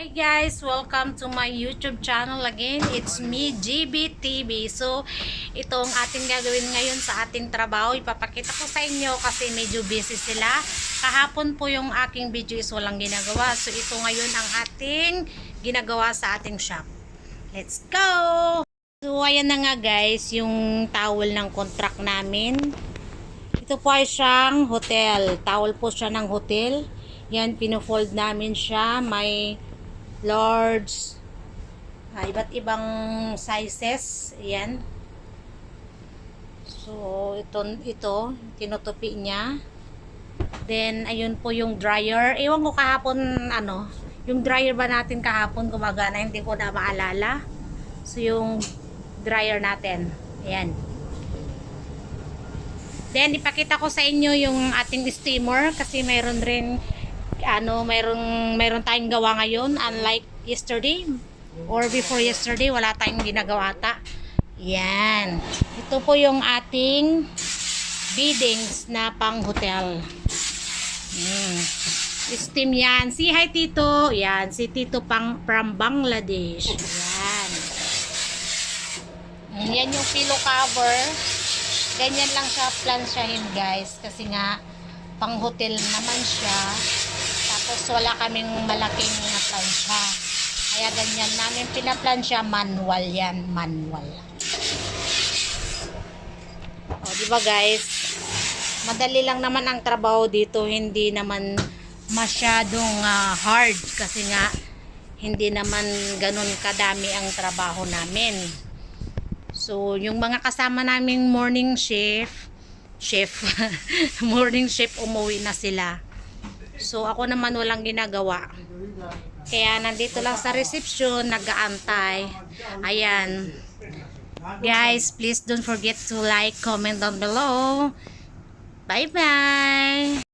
Hi guys! Welcome to my YouTube channel again. It's me, GBTV. So, ito ang ating gagawin ngayon sa ating trabaho. Ipapakita ko sa inyo kasi medyo busy sila. Kahapon po yung aking video is walang ginagawa. So, ito ngayon ang ating ginagawa sa ating shop. Let's go! So, ayan na nga guys, yung towel ng contract namin. Ito po ay siyang hotel. Towel po siya ng hotel. Yan, pinofold namin siya. May large, ah, iba't ibang sizes. Yan. So, ito, ito, tinutupi niya. Then, ayun po yung dryer. Ewan ko kahapon, ano, yung dryer ba natin kahapon gumagana, hindi ko na maalala. So, yung dryer natin. Ayan. Then, ipakita ko sa inyo yung ating steamer kasi mayroon rin ano, mayroon, mayroon tayong gawa ngayon unlike yesterday or before yesterday, wala tayong ginagawa ata. Yan. Ito po yung ating biddings na pang hotel. Hmm. Steam yan. Si hi Tito. Yan. Si Tito pang from Bangladesh. Yan. Mm, Yan yung pillow cover. Ganyan lang siya plansyahin guys. Kasi nga, pang hotel naman siya. Tapos wala kaming malaking plansya. Kaya ganyan namin pinaplansya. Manual yan. Manual. O, di guys? Madali lang naman ang trabaho dito. Hindi naman masyadong ah, hard. Kasi nga, hindi naman ganun kadami ang trabaho namin. So, yung mga kasama naming morning shift, chef, morning shift, umuwi na sila. So, ako naman walang ginagawa. Kaya nandito lang sa reception, nag-aantay. Ayan. Guys, please don't forget to like, comment down below. Bye-bye!